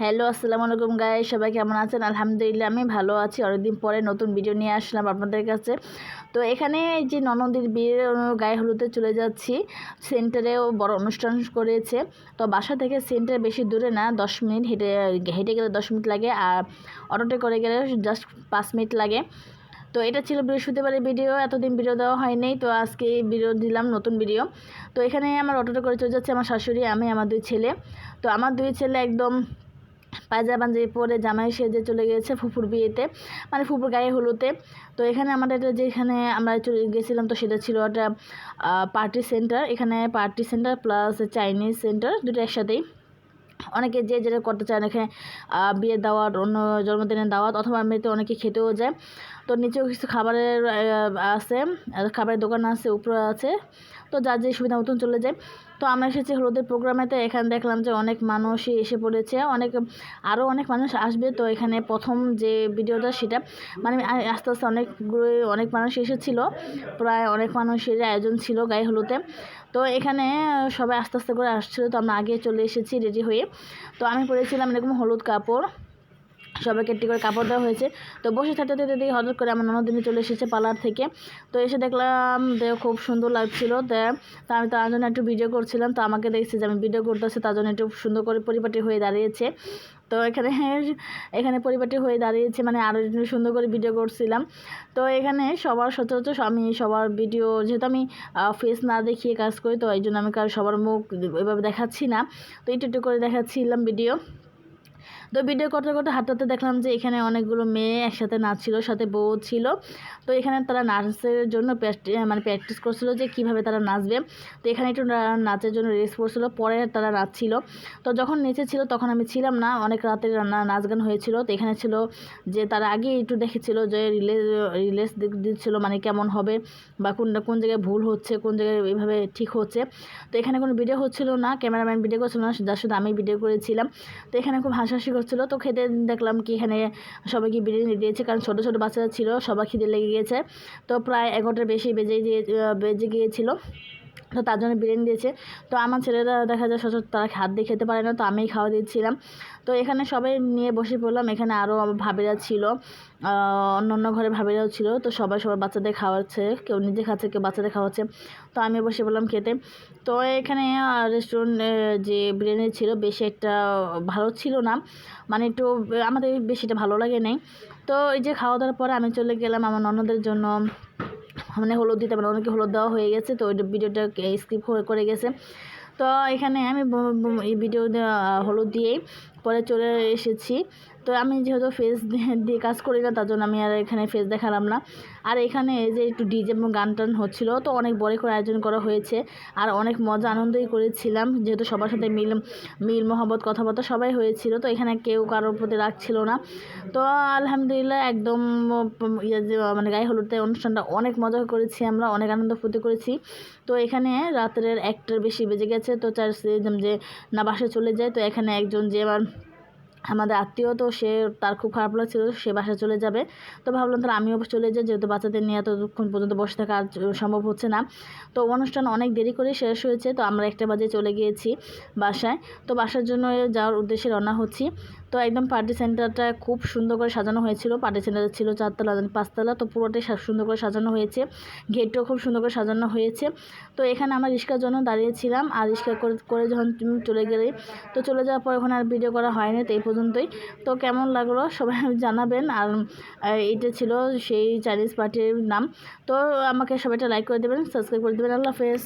Hello, আসসালামু আলাইকুম গায়ে সবাই কেমন আছেন? আলহামদুলিল্লাহ, আমি ভালো আছি। অনেকদিন পরে নতুন ভিডিও নিয়ে আসলাম আপনাদের কাছে। তো এখানে যে ননদীর বিয়ের গায়ে হলুদে চলে যাচ্ছি। সেন্টারেও বড় অনুষ্ঠান করেছে। তো বাসা থেকে সেন্টার বেশি দূরে না, দশ মিনিট হেঁটে হেঁটে গেলে দশ মিনিট লাগে আর অটোতে করে গেলে জাস্ট পাঁচ মিনিট লাগে। তো এটা ছিল বৃহস্পতিবারের ভিডিও এতদিন ভিডিও দেওয়া হয়নি। তো আজকে ভিডিও দিলাম নতুন ভিডিও তো এখানে আমার অটোটা করে চলে যাচ্ছে আমার শাশুড়ি, আমি, আমার দুই ছেলে। তো আমার দুই ছেলে একদম পায়জা পাঞ্জাবি পরে জামাই সেজে চলে গিয়েছে ফুফুর বিয়েতে মানে ফুফুর গায়ে হলুতে তো এখানে আমাদের এটা যেখানে আমরা চলে গেছিলাম, তো সেটা ছিল একটা পার্টি সেন্টার এখানে party centre plus Chinese centre দুটো একসাথেই। অনেকে যে যেটা করতে চায় এখানে বিয়ের দাওয়াত, অন্য জন্মদিনের দাওয়াত অথবা এমনিতে অনেকে খেতেও যায়। তো নিচেও কিছু খাবারের আছে খাবারের দোকান আছে, উপরে আছে। তো যার যে সুবিধা মতন চলে যায়। তো আমরা এসেছি হলুদের প্রোগ্রামেতে, এখানে দেখলাম যে অনেক মানুষই এসে পড়েছে। অনেক আরও অনেক মানুষ আসবে। তো এখানে প্রথম যে ভিডিওটা সেটা মানে আস্তে আস্তে অনেকগুলো অনেক মানুষ এসেছিল। প্রায় অনেক মানুষের আয়োজন ছিল গায়ে হলুদে। তো এখানে সবাই আস্তে আস্তে করে আসছিল। তো আমরা আগে চলে এসেছি রেডি হয়ে। তো আমি পরেছিলাম এরকম হলুদ কাপড়। সবাইকে একটি করে কাপড় দেওয়া হয়েছে। তো বসে থাকতে থাকতে দেখি হঠাৎ করে আমার ননদিনী চলে এসেছে পার্লার থেকে। তো এসে দেখলাম যে খুব সুন্দর লাগছিল তা আমি তার জন্য একটু ভিডিও করছিলাম, তো আমাকে দেখছি যে আমি ভিডিও করতেছি, তার জন্য একটু সুন্দর করে পরিপাটি হয়ে দাঁড়িয়েছে। তো এখানে এখানে পরিপাটি হয়ে দাঁড়িয়েছে মানে আরও সুন্দর করে ভিডিও করছিলাম। তো এখানে সবার সচরাচর আমি সবার ভিডিও যেহেতু আমি ফেস না দেখিয়ে কাজ করি, তো এই জন্য আমি কার সবার মুখ এভাবে দেখাচ্ছি না। তো একটু একটু করে দেখাচ্ছিলাম ভিডিও তো ভিডিও করতে করতে হাঁটতে দেখলাম যে এখানে অনেকগুলো মেয়ে একসাথে নাচছিল, সাথে বউ ছিল। তো এখানে তারা নাচের জন্য মানে প্র্যাকটিস করছিল যে কীভাবে তারা নাচবে। তো এখানে একটু নাচের জন্য রেস্ট করছিল, পরে তারা নাচছিল। তো যখন নেচে ছিল তখন আমি ছিলাম না, অনেক রাতের নাচ গান হয়েছিল। তো এখানে ছিল যে তারা আগে একটু দেখেছিল যে রিলে, রিলেস দিচ্ছিল মানে কেমন হবে বা কোনটা কোন জায়গায় ভুল হচ্ছে, কোন জায়গায় এইভাবে ঠিক হচ্ছে। তো এখানে কোনো ভিডিও হচ্ছিল না, ক্যামেরাম্যান ভিডিও করছিল না, যার সাথে আমি ভিডিও করেছিলাম। তো এখানে খুব হাসাহাসি করছিল। তো খেতে দেখলাম কি এখানে সবাইকে বিরিয়ানি দিয়েছে, কারণ ছোটো ছোটো বাচ্চারা ছিল সবাই খিদে লেগে গিয়েছে। তো প্রায় এগারোটার বেশি বেজে দিয়ে বেজে গিয়েছিল। তো তার জন্য বিরিয়ানি দিয়েছে। তো আমার ছেলেরা দেখা যায় সচরাচর তারা হাত দিয়ে খেতে পারে না, তো আমিই খাওয়া দিচ্ছিলাম। তো এখানে সবাই নিয়ে বসে পড়লাম, এখানে আরও ভাবিরা ছিল অন্য অন্য ঘরে ভাবিরাও ছিল। তো সবাই সবার বাচ্চাদের খাওয়াচ্ছে, কেউ নিজে খাচ্ছে, কেউ বাচ্চাদের খাওয়াচ্ছে। তো আমি বসে পড়লাম খেতে। তো এখানে রেস্টুরেন্ট যে বিরিয়ানি ছিল বেশি একটা ভালো ছিল না। মানে একটু, আমাদের বেশিটা ভালো লাগে নেই তো এই যে খাওয়া দাওয়ার পরে আমি চলে গেলাম আমার ননদের জন্য। মানে হলুদ দিতে পারে অনেকে হলুদ দেওয়া হয়ে গেছে, তো ওই ভিডিওটা স্কিপ করে গেছে। তো এখানে আমি এই ভিডিও হলুদ দিয়েই পরে চলে এসেছি। তো আমি যেহেতু ফেস দিয়ে কাজ করি না, তার জন্য আমি আর এখানে ফেস দেখালাম না। আর এখানে যে একটু ডিজে এবং গান টান হচ্ছিল, তো অনেক বড় করে আয়োজন করা হয়েছে। আর অনেক মজা আনন্দই করেছিলাম, যেহেতু সবার সাথে মিল মিল মহব্বত, কথাবার্তা সবাই হয়েছিল, তো এখানে কেউ কারোর প্রতি রাখছিল না। তো আলহামদুলিল্লাহ একদম ইয়ে মানে গায়ে হলুদের অনুষ্ঠানটা অনেক মজা করেছি আমরা, অনেক আনন্দ ফুর্তি করেছি। তো এখানে রাত্রের একটার বেশি বেজে গেছে, তো চার যে না বাসে চলে যায়, তো এখানে একজন যে আমার আমাদের আত্মীয় তো সে, তার খুব খারাপ লাগছিল, সে বাসায় চলে যাবে। তো ভাবলাম তাহলে আমিও চলে যাই, যেহেতু বাচ্চাদের নিয়ে এতক্ষণ পর্যন্ত বসে থাকা সম্ভব হচ্ছে না। তো অনুষ্ঠান অনেক দেরি করে শেষ হয়েছে, তো আমরা একটা বাজে চলে গিয়েছি বাসায়। তো বাসার জন্য যাওয়ার উদ্দেশ্যে রওনা হচ্ছি। তো একদম পার্টি সেন্টারটা খুব সুন্দর করে সাজানো হয়েছিল। পার্টি সেন্টার ছিল চারতলা পাঁচতলা, তো পুরোটাই সুন্দর করে সাজানো হয়েছে। গেটটাও খুব সুন্দর করে সাজানো হয়েছে। তো এখানে আমরা রিক্সার জন্য দাঁড়িয়েছিলাম আর রিক্সা করে যখন চলে গেলে, তো চলে যাওয়ার পর ওখানে আর ভিডিও করা হয়নি, তো এই পর্যন্তই। তো কেমন লাগল সবাই জানাবেন। আর এইটা ছিল সেই চাইনিজ পার্টির নাম। তো আমাকে সবাইটা লাইক করে দেবেন সাবস্ক্রাইব করে দেবেন। আল্লাহ হাফেজ।